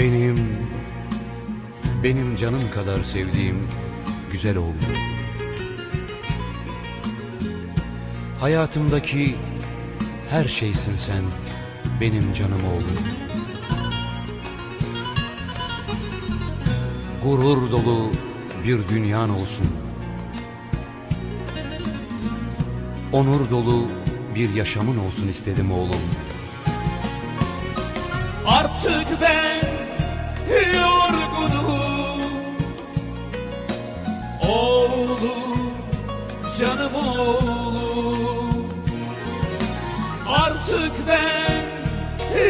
Benim, benim canım kadar sevdiğim güzel oğlum. Hayatımdaki her şeysin sen, benim canım oğlum. Gurur dolu bir dünyan olsun. Onur dolu bir yaşamın olsun istedim oğlum. Artık ben yorgunum. Oğlum, canım oğlum. Artık ben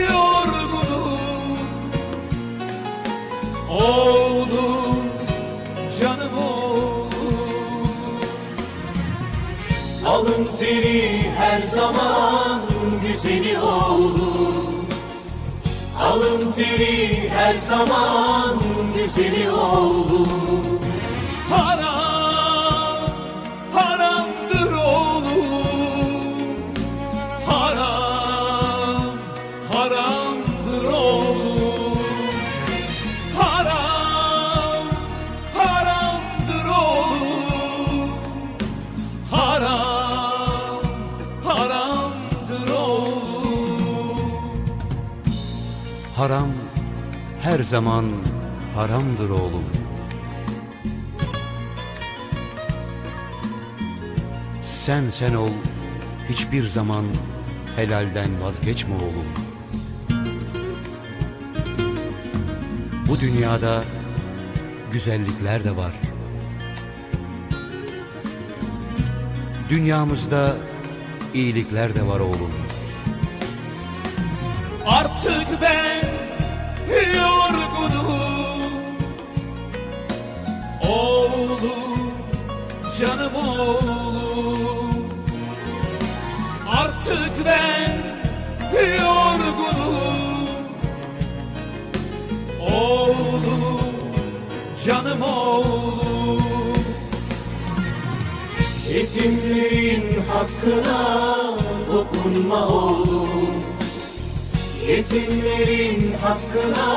yorgunum. Oğlum, canım oğlum. Alın teri her zaman Teri her zaman güzeli oğlum Haram her zaman haramdır oğlum. Sen sen ol, hiçbir zaman helalden vazgeçme oğlum. Bu dünyada güzellikler de var. Dünyamızda iyilikler de var oğlum. Artık ben canım oğlum. Artık ben yorgunum. Oğlum, canım oğlum. Yetimlerin hakkına dokunma oğlum. Yetimlerin hakkına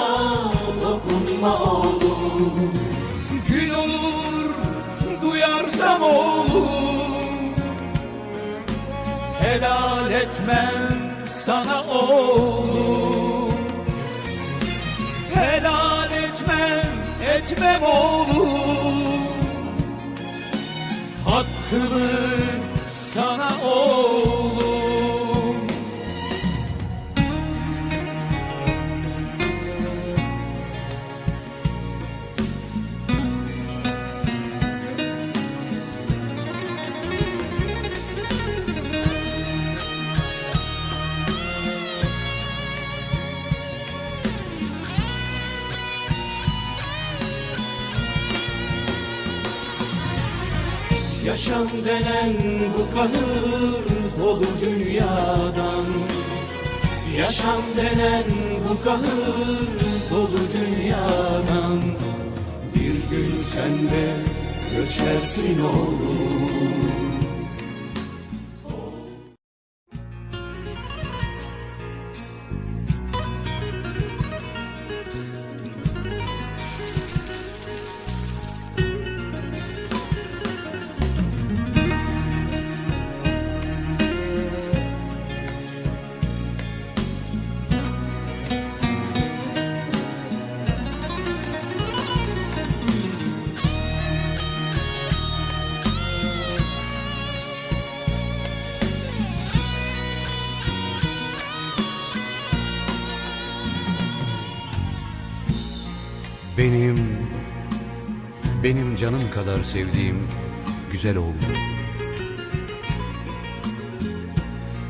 dokunma oğlum. Gün olur duyarsam oğlum Helal etmem sana oğlum. Helal etmem, etmem oğlum. Hakkımı sana oğlum Yaşam denen bu kahır dolu dünyadan. Yaşam denen bu kahır dolu dünyadan. Bir gün sen de göçersin oğlum Benim, benim canım kadar sevdiğim güzel oğlum.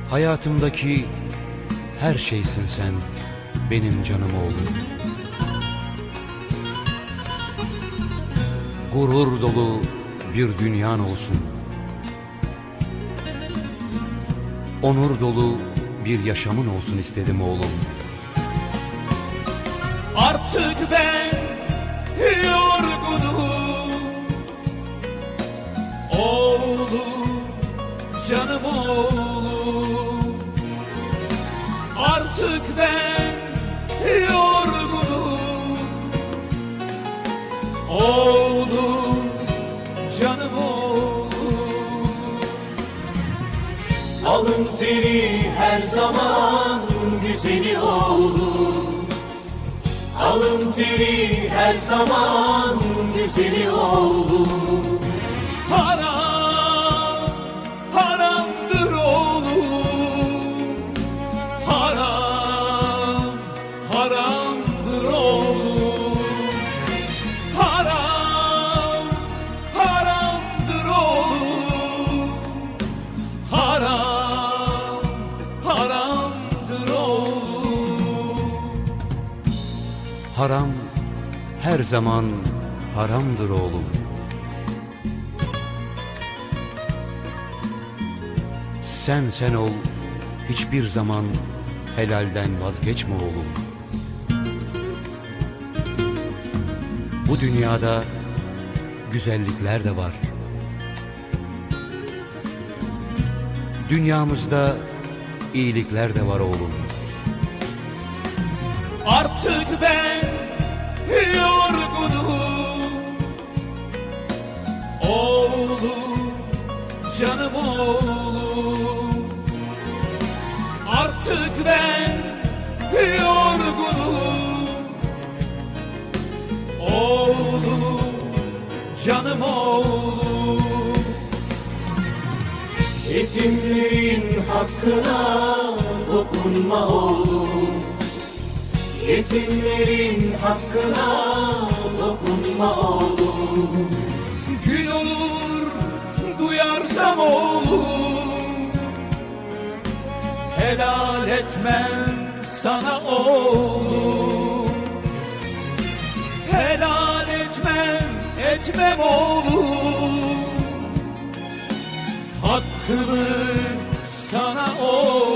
Hayatımdaki her şeysin sen, benim canım oğlum. Gurur dolu bir dünyan olsun. Onur dolu bir yaşamın olsun istedim oğlum. Artık ben yorgunum. Oğlum, canım oğlum. Artık ben Alın teri her zaman güzeli oğlum Haram, Haram her zaman haramdır oğlum. Sen sen ol, hiçbir zaman helalden vazgeçme oğlum. Bu dünyada güzellikler de var. Dünyamızda iyilikler de var oğlum. Artık ben yorgunum. Oğlum, canım oğlum. Artık ben yorgunum. Oğlum, canım oğlum. Yetimlerin hakkına dokunma oğlum Yetimlerin hakkına dokunma oğlum. Gün olur duyarsam oğlum. Helal etmem sana oğlum. Helal etmem, etmem oğlum. Hakkımı sana oğlum